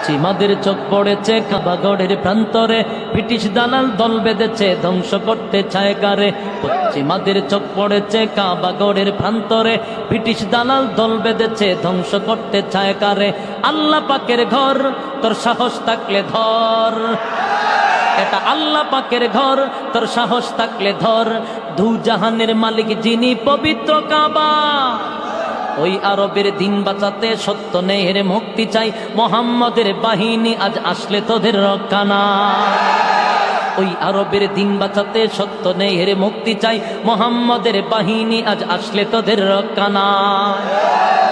পশ্চিমাদের চোখ পড়েছে, কাবাগড়ের প্রান্তরে। ব্রিটিশ দালাল দল বেঁধেছে, ধ্বংস করতে চায় কারে? পশ্চিমাদের চোখ পড়েছে, কাবাগড়ের প্রান্তরে। ব্রিটিশ দালাল দল বেঁধেছে, ধ্বংস করতে চায় কারে? আল্লাহ পাকের ঘর, তোর সাহস থাকলে ধর। এটা আল্লাহ পাকের ঘর, তোর সাহস থাকলে ধর। দু জাহানের মালিক যিনি পবিত্র কাবা। ওই আরবের দিন বাঁচাতে সত্য নেহের মুক্তি চাই। মোহাম্মদের বাহিনী আজ আসলে তোদের রক্ষানা ওই আরবের দিন বাঁচাতে সত্য নেহের মুক্তি চাই। মোহাম্মদের বাহিনী আজ আসলে তোদের রক্ষানা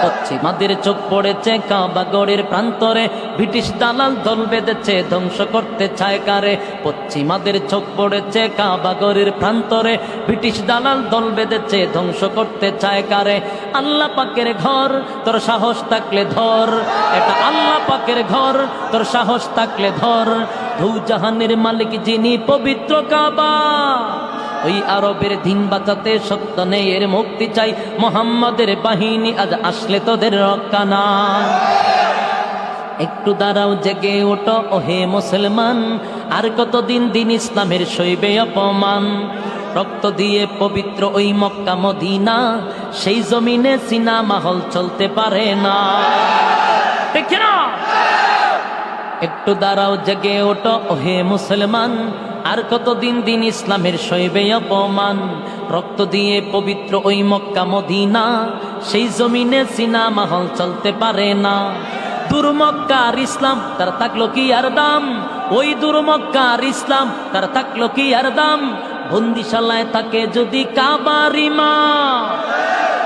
পশ্চিমাদের চোখ পড়েছে কাবাগড়ের প্রান্তরে। ব্রিটিশ দালাল দল বেঁধেছে, ধ্বংস করতে চায় কারে? পশ্চিমাদের চোখ পড়েছে কাবাগড়ের প্রান্তরে। ব্রিটিশ দালাল দল বেঁধেছে, ধ্বংস করতে চায় কারে? আল্লাহ পাকের ঘর, তোর সাহস থাকলে ধর। এটা আল্লাহ পাকের ঘর, তোর সাহস থাকলে ধর। জাহানের মালিক যিনি পবিত্র কাবা, ওই আরবের দিন বাঁচাতে সত্য নেই, এর মুক্তি চাই মোহাম্মদের বাহিনী, আজ আসলে তোদের রক্ষা না। একটু দাঁড়াও, জেগে ওঠো, ওহে মুসলমান, আর কতদিন দিন ইসলামের শৈবে অপমান? রক্ত দিয়ে পবিত্র ওই মক্কা মদিনা, সেই জমিনে সিনেমা হল চলতে পারে না। একটু দাঁড়াও, জেগে ওঠো। ওহে মুসলমান, আর কতদিন দিন ইসলামের শৈবে অপমান? রক্ত দিয়ে পবিত্র ওই মক্কা মদিনা, সেই জমিনে সিনেমা হল চলতে পারে না। দুর্মক্কার ইসলাম, তার থাকল কি আর দাম? ওই দুর্মক্কার ইসলাম, তার থাকল কি আর দাম? বন্দিশালায় তাকে যদি কাবারিমা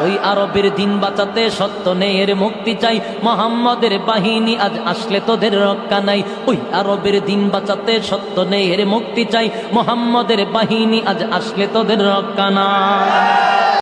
ওই আরবের দিন বাঁচাতে সত্য নেই এর মুক্তি চাই। মোহাম্মদের বাহিনী আজ আসলে তোদের রক্ষা নাই। ওই আরবের দিন বাঁচাতে সত্য নেই এর মুক্তি চাই। মোহাম্মদের বাহিনী আজ আসলে তোদের রক্ষা নাই।